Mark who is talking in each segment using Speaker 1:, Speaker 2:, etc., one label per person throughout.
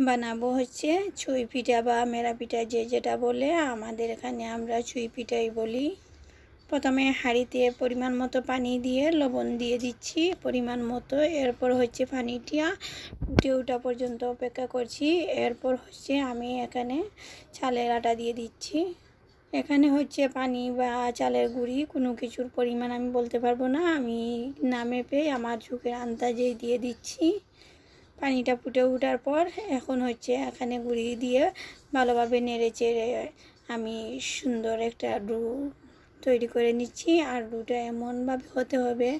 Speaker 1: বানাবো হচ্ছে ছুঁই পিঠা বা মেরা পিঠা যে যেটা বলে, আমাদের এখানে আমরা ছুঁই পিঠাই বলি। প্রথমে হাঁড়িতে পরিমাণ মতো পানি দিয়ে লবণ দিয়ে দিচ্ছি পরিমাণ মতো। এরপর হচ্ছে পানিটা ফুটে ওঠা পর্যন্ত অপেক্ষা করছি। এরপর হচ্ছে আমি এখানে চালের আটা দিয়ে দিচ্ছি। এখানে হচ্ছে পানি বা চালের গুঁড়ি কোনো কিছুর পরিমাণ আমি বলতে পারব না। আমি নামে পেয়ে আমার ঝুঁকের আন্দাজেই দিয়ে দিচ্ছি। পানিটা ফুটে ওঠার পর এখন হচ্ছে এখানে গুঁড়ি দিয়ে ভালোভাবে নেড়ে চেড়ে আমি সুন্দর একটা ডু তৈরি করে নিচ্ছি। আর ডুটা এমনভাবে হতে হবে,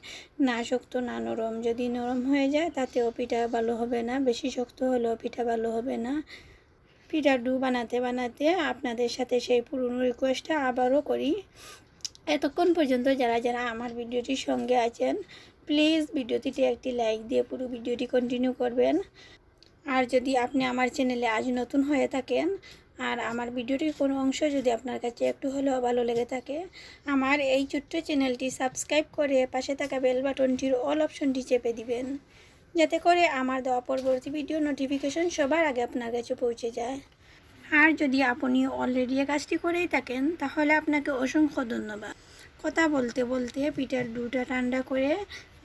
Speaker 1: না শক্ত, না নরম। যদি নরম হয়ে যায় তাতেও পিঠা ভালো হবে না, বেশি শক্ত হলেও পিঠা ভালো হবে না। পিঠা ডু বানাতে বানাতে আপনাদের সাথে সেই পুরনো রিকোয়েস্টটা আবারও করি। এতক্ষণ পর্যন্ত যারা যারা আমার ভিডিওটির সঙ্গে আছেন প্লিজ ভিডিওটিতে একটি লাইক দিয়ে পুরো ভিডিওটি কন্টিনিউ করবেন। আর যদি আপনি আমার চ্যানেলে আজ নতুন হয়ে থাকেন, আর আমার ভিডিওটির কোনো অংশ যদি আপনার কাছে একটু হলেও ভালো লেগে থাকে, আমার এই ছোট্ট চ্যানেলটি সাবস্ক্রাইব করে পাশে থাকা বেল বাটনটির অল অপশনটি চেপে দিবেন, যাতে করে আমার দেওয়া পরবর্তী ভিডিও নোটিফিকেশন সবার আগে আপনার কাছে পৌঁছে যায়। আর যদি আপনি অলরেডি কাজটি করেই থাকেন, তাহলে আপনাকে অসংখ্য ধন্যবাদ। কথা বলতে বলতে পিঠার দুটা ঠান্ডা করে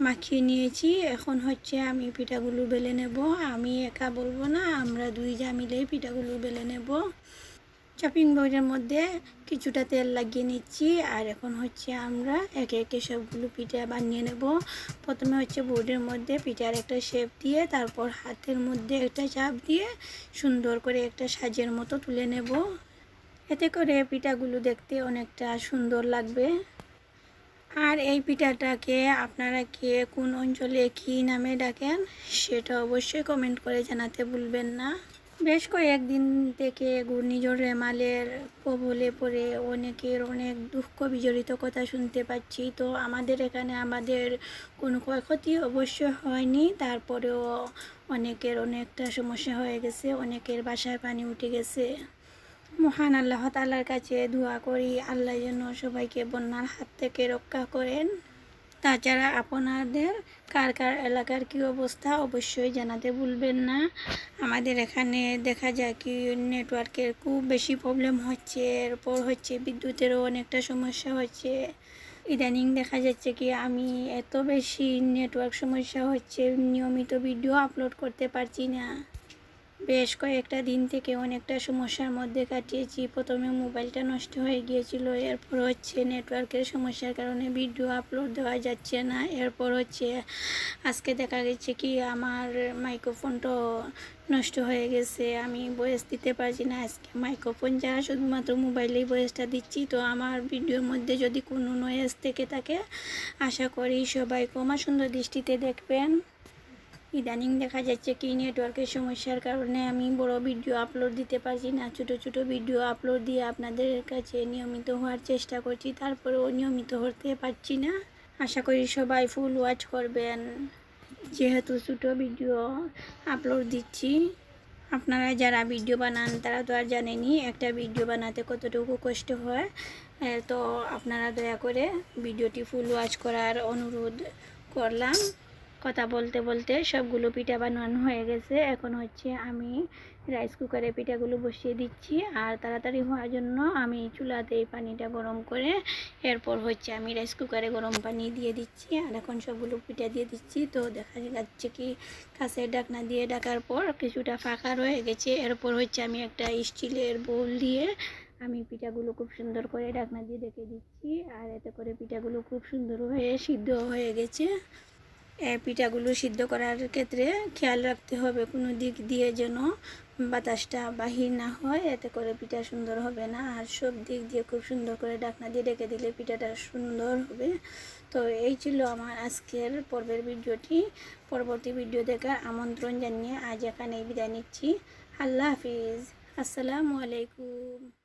Speaker 1: মাখিয়ে নিয়েছি। এখন হচ্ছে আমি পিঠাগুলো বেলে নেব। আমি একা বলব না, আমরা দুই যা মিলেই পিঠাগুলো বেলে নেব। চপিং বোর্ডের মধ্যে কিছুটা তেল লাগিয়ে নিচ্ছি আর এখন হচ্ছে আমরা একে একে সবগুলো পিঠা বানিয়ে নেব। প্রথমে হচ্ছে বোর্ডের মধ্যে পিঠার একটা শেপ দিয়ে, তারপর হাতের মধ্যে একটা চাপ দিয়ে সুন্দর করে একটা সাজের মতো তুলে নেব। এতে করে পিঠাগুলো দেখতে অনেকটা সুন্দর লাগবে। আর এই পিঠাটাকে আপনারা কে কোন অঞ্চলে কী নামে ডাকেন, সেটা অবশ্যই কমেন্ট করে জানাতে ভুলবেন না। বেশ কয়েকদিন থেকে ঘূর্ণিঝড় রেমালের কবলে পড়ে অনেকের অনেক দুঃখ বিজড়িত কথা শুনতে পাচ্ছি। তো আমাদের এখানে আমাদের কোনো ক্ষয়ক্ষতি অবশ্য হয়নি, তারপরেও অনেকের অনেকটা সমস্যা হয়ে গেছে, অনেকের বাসায় পানি উঠে গেছে। মহান আল্লাহ তালার কাছে দোয়া করি, আল্লাহ যেন সবাইকে বন্যার হাত থেকে রক্ষা করেন। তাছাড়া আপনাদের কার কার এলাকার কী অবস্থা অবশ্যই জানাতে ভুলবেন না। আমাদের এখানে দেখা যায় কি নেটওয়ার্কের খুব বেশি প্রবলেম হচ্ছে, এরপর হচ্ছে বিদ্যুতেরও অনেকটা সমস্যা হচ্ছে। ইদানিং দেখা যাচ্ছে কি আমি এত বেশি নেটওয়ার্ক সমস্যা হচ্ছে, নিয়মিত ভিডিও আপলোড করতে পারছি না। বেশ কয়েকটা দিন থেকে অনেকটা সমস্যার মধ্যে কাটিয়েছি। প্রথমে মোবাইলটা নষ্ট হয়ে গিয়েছিল, এরপর হচ্ছে নেটওয়ার্কের সমস্যার কারণে ভিডিও আপলোড দেওয়া যাচ্ছে না। এরপর হচ্ছে আজকে দেখা গেছে কি আমার মাইক্রোফোনটাও নষ্ট হয়ে গেছে, আমি বয়স দিতে পারছি না। আজকে মাইক্রোফোন ছাড়া শুধুমাত্র মোবাইলেই বয়সটা দিচ্ছি। তো আমার ভিডিওর মধ্যে যদি কোনো নয়েজ থেকে থাকে, আশা করি সবাই কমা সুন্দর দৃষ্টিতে দেখবেন। ইদানিং দেখা যাচ্ছে কি নেটওয়ার্কের সমস্যার কারণে আমি বড় ভিডিও আপলোড দিতে পারছি না। ছোট ছোট ভিডিও আপলোড দিয়ে আপনাদের কাছে নিয়মিত হওয়ার চেষ্টা করছি, তারপরেও নিয়মিত হতে পারছি না। আশা করি সবাই ফুল ওয়াচ করবেন। যেহেতু ছোটো ভিডিও আপলোড দিচ্ছি, আপনারা যারা ভিডিও বানান তারা তো আর জানেনি একটা ভিডিও বানাতে কতটুকু কষ্ট হয়। তো আপনারা দয়া করে ভিডিওটি ফুল ওয়াচ করার অনুরোধ করলাম। কথা বলতে বলতে সবগুলো পিঠা বানানো হয়ে গেছে। এখন হচ্ছে আমি রাইস কুকারে পিঠাগুলো বসিয়ে দিচ্ছি আর তাড়াতাড়ি হওয়ার জন্য আমি চুলাতে পানিটা গরম করে এরপর হচ্ছে আমি রাইস কুকারে গরম পানি দিয়ে দিচ্ছি আর এখন সবগুলো পিঠা দিয়ে দিচ্ছি। তো দেখা যাচ্ছে কি কাছের ডাকনা দিয়ে ডাকার পর কিছুটা ফাঁকা রয়ে গেছে। এরপর হচ্ছে আমি একটা স্টিলের বোল দিয়ে আমি পিঠাগুলো খুব সুন্দর করে ডাকনা দিয়ে ডেকে দিচ্ছি আর এতে করে পিঠাগুলো খুব সুন্দর হয়ে সিদ্ধ হয়ে গেছে। পিঠাগুলো সিদ্ধ করার ক্ষেত্রে খেয়াল রাখতে হবে কোনো দিক দিয়ে যেন বাতাসটা বাহির না হয়, এতে করে পিঠা সুন্দর হবে না। আর সব দিক দিয়ে খুব সুন্দর করে ডাকনা দিয়ে রেখে দিলে পিঠাটা সুন্দর হবে। তো এই ছিল আমার আজকের পর্বের ভিডিওটি। পরবর্তী ভিডিও দেখার আমন্ত্রণ জানিয়ে আজ এখানেই বিদায় নিচ্ছি। আল্লাহ হাফিজ। আসসালামু আলাইকুম।